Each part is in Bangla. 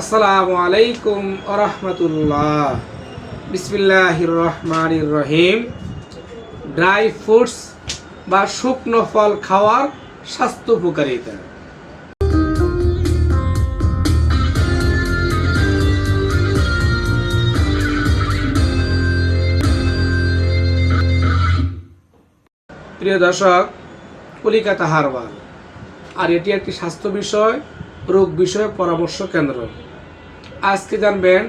আসসালামু আলাইকুম আরহামতুল্লাহ বিসমিল্লাহির রহমানির রহিম। ড্রাই ফ্রুটস বা শুকনো ফল খাওয়ার স্বাস্থ্য উপকারিতা। প্রিয় দর্শক, কলিকাতা হারবাল। আর এটি একটি স্বাস্থ্য বিষয়, রোগ বিষয়ে পরামর্শ কেন্দ্র। আজকে জানবেন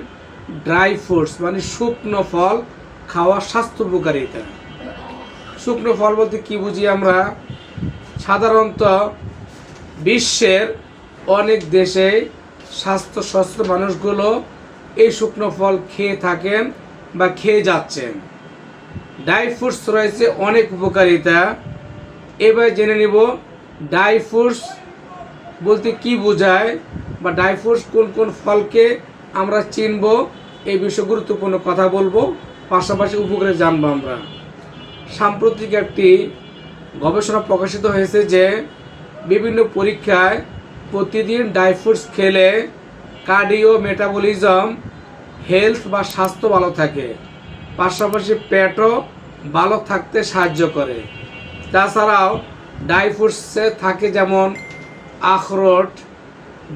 ড্রাই ফ্রুটস মানে শুকনো ফল খাওয়ার স্বাস্থ্য উপকারিতা শুকনো ফল বলতে কি বুঝি আমরা? সাধারণত বিশ্বের অনেক দেশে স্বাস্থ্য সস্ত্র মানুষগুলো এই শুকনো ফল খেয়ে থাকেন বা খেয়ে যাচ্ছেন। ড্রাই ফ্রুটস রয়েছে অনেক উপকারিতা। এবার জেনে নিব, ড্রাই ফ্রুটস বলতে কি বোঝায়? বা ড্রাই ফ্রুটস কোন কোন ফলকে আমরা চিনব এই বিষয়ে গুরুত্বপূর্ণ কথা বলব। পাশাপাশি উপকারে জানব আমরা। সাম্প্রতিক একটি গবেষণা প্রকাশিত হয়েছে যে বিভিন্ন পরীক্ষায় প্রতিদিন ড্রাই ফ্রুটস খেলে কার্ডিও মেটাবলিজম হেলথ বা স্বাস্থ্য ভালো থাকে। পাশাপাশি পেটও ভালো থাকতে সাহায্য করে। তাছাড়াও ড্রাই ফ্রুটসে থাকে যেমন আখরোট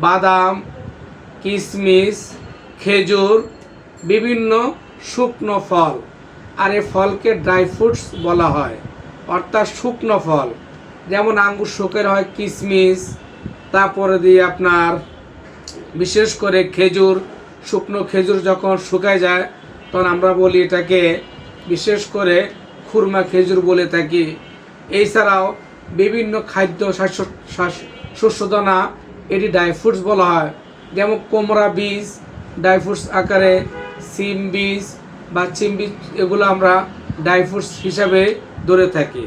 বাদাম কিশমিশ খেজুর, বিভিন্ন শুকনো ফল। আর এই ফলকে ড্রাই ফ্রুটস বলা হয়। অর্থাৎ শুকনো ফল। যেমন আঙ্গুর শুকের হয় কিশমিশ তারপরে দিয়ে আপনার বিশেষ করে খেজুর, শুকনো খেজুর যখন শুকায় যায়, তখন আমরা বলি এটাকে বিশেষ করে খুরমা খেজুর বলে থাকি। এছাড়াও বিভিন্ন খাদ্য শস্য শস্যদানা এটি ড্রাই ফ্রুটস বলা হয়। যেমন কোমরা বীজ ড্রাই ফ্রুটস আকারে সিম বীজ বা চিম বীজ, এগুলো আমরা ড্রাই ফ্রুটস হিসাবে ধরে থাকি।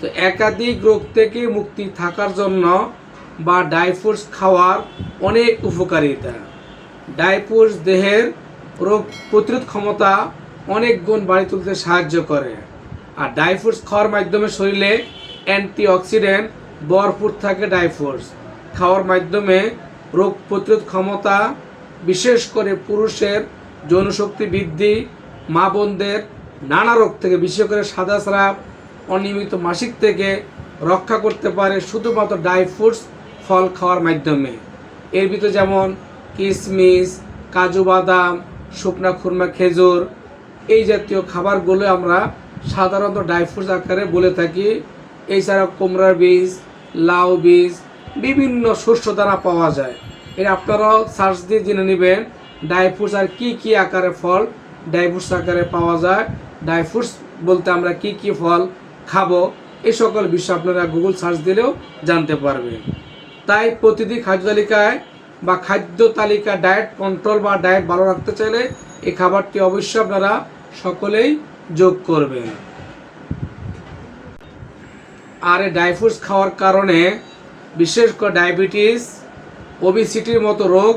তো একাধিক রোগ থেকে মুক্তি থাকার জন্য বা ড্রাই ফ্রুটস খাওয়ার অনেক উপকারিতা। ড্রাই ফ্রুটস দেহের রোগ প্রতিরোধ ক্ষমতা অনেক গুণ বাড়ি তুলতে সাহায্য করে। আর ড্রাই ফ্রুটস খাওয়ার মাধ্যমে শরীরে অ্যান্টিঅক্সিডেন্ট ভরপুর থাকে ড্রাই ফ্রুটস খাওয়ার মাধ্যমে রোগ প্রতিরোধ ক্ষমতা, বিশেষ করে পুরুষের যৌনশক্তি বৃদ্ধি, মা বোনদের নানা রোগ থেকে, বিশেষ করে সাদা স্রাব অনিয়মিত মাসিক থেকে রক্ষা করতে পারে শুধুমাত্র ড্রাই ফ্রুটস ফল খাওয়ার মাধ্যমে। এর ভিতরে যেমন কিশমিশ কাজু বাদাম, শুকনা খুরমা, খেজুর, এই জাতীয় খাবারগুলো আমরা সাধারণত ড্রাই ফ্রুটস আকারে বলে থাকি। এছাড়া কুমড়ার বীজ, লাউ বীজ বিভিন্ন শস্য দানা পাওয়া যায়। এর আপনারাও সার্চ দিয়ে জেনে নেবেন ড্রাই ফ্রুটস আর কী কী আকারে ফল ড্রাই ফ্রুটস আকারে পাওয়া যায়। ড্রাই ফ্রুটস বলতে আমরা কি কি ফল খাব এই সকল বিষয় আপনারা গুগল সার্চ দিলেও জানতে পারবেন। তাই প্রতিদিন খাদ্য তালিকায় বা খাদ্য তালিকা ডায়েট কন্ট্রোল বা ডায়েট ভালো রাখতে চাইলে এই খাবারটি অবশ্যই আপনারা সকলেই যোগ করবেন। আর এই ড্রাই ফ্রুটস খাওয়ার কারণে বিশেষ করে ডায়াবেটিস ওবিসিটির মতো রোগ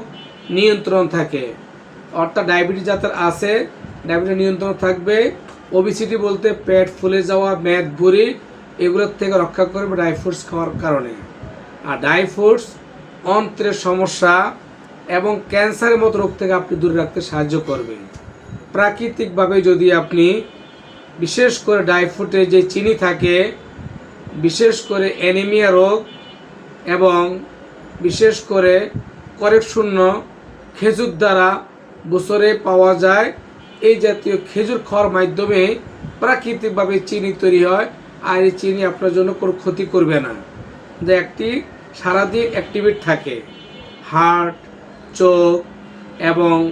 নিয়ন্ত্রণ থাকে। অর্থাৎ ডায়াবেটিস যাদের আছে ডায়াবেটিস নিয়ন্ত্রণ থাকবে। ওবিসিটি বলতে পেট ফুলে যাওয়া, মেদ, ভুঁড়ি, এগুলোর থেকে রক্ষা করবে ড্রাই ফ্রুটস খাওয়ার কারণে। আর ড্রাই ফ্রুটস অন্ত্রের সমস্যা এবং ক্যান্সারের মতো রোগ থেকে আপনি দূরে রাখতে সাহায্য করবে। প্রাকৃতিকভাবে যদি আপনি বিশেষ করে ড্রাই ফ্রুটে যে চিনি থাকে, বিশেষ করে অ্যানিমিয়া রোগ এবং বিশেষ করে করেক শূন্য খেজুর দ্বারা বছরে পাওয়া যায়। এই জাতীয় খেজুর খাওয়ার মাধ্যমে প্রাকৃতিকভাবে চিনি তৈরি হয় আর এই চিনি আপনার জন্য কোনো ক্ষতি করবে না। যে একটি সারাদিন অ্যাক্টিভেট থাকে। হার্ট, চোখ এবং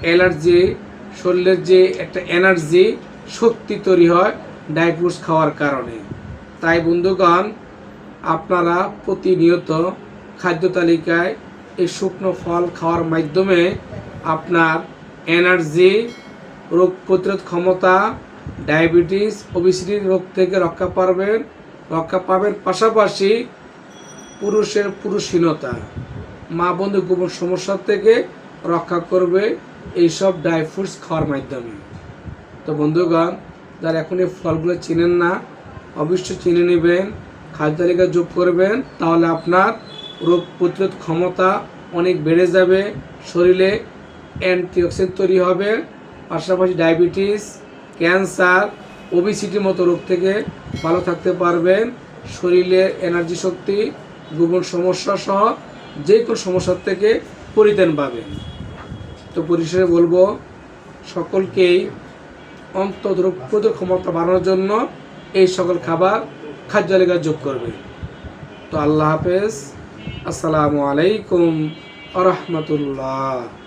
অ্যালার্জি, শরীরের যে একটা এনার্জি, শক্তি তৈরি হয় ফ্রুটস খাওয়ার কারণে। তাই বন্ধুগণ আপনারা প্রতিনিয়ত খাদ্য তালিকায় এই শুকনো ফল খাওয়ার মাধ্যমে আপনার এনার্জি, রোগ প্রতিরোধ ক্ষমতা, ডায়াবেটিস ওবিসিটি রোগ থেকে রক্ষা পাবেন। রক্ষা পাবেন পাশাপাশি পুরুষের পুরুষহীনতা। মা বন্ধু গোপন সমস্যা থেকে রক্ষা করবে এইসব ড্রাই ফ্রুটস খাওয়ার মাধ্যমে। তো বন্ধুগণ, যারা এখন এই ফলগুলো চিনেন না, অবশ্যই চিনে নেবেন। খাদ্য তালিকা যোগ করবেন, তাহলে আপনার রোগ প্রতিরোধ ক্ষমতা অনেক বেড়ে যাবে, শরীরে অ্যান্টিঅক্সিডেন্ট তৈরি হবে, পাশাপাশি ডায়াবেটিস, ক্যান্সার ওবিসিটির মতো রোগ থেকে ভালো থাকতে পারবেন, শরীরে এনার্জি শক্তি গোপন সমস্যা সহ যে কোনো সমস্যার থেকে পরিত্রাণ পাবেন। তো পরিশেষে বলব, সকলকেই অন্তত রোগ ক্ষমতা বাড়ানোর জন্য এই সকল খাবার খাদ্য তালিকায় যোগ করবে। তো আল্লাহ হাফেজ। আসসালামু আলাইকুম আ রহমতুল্লাহ।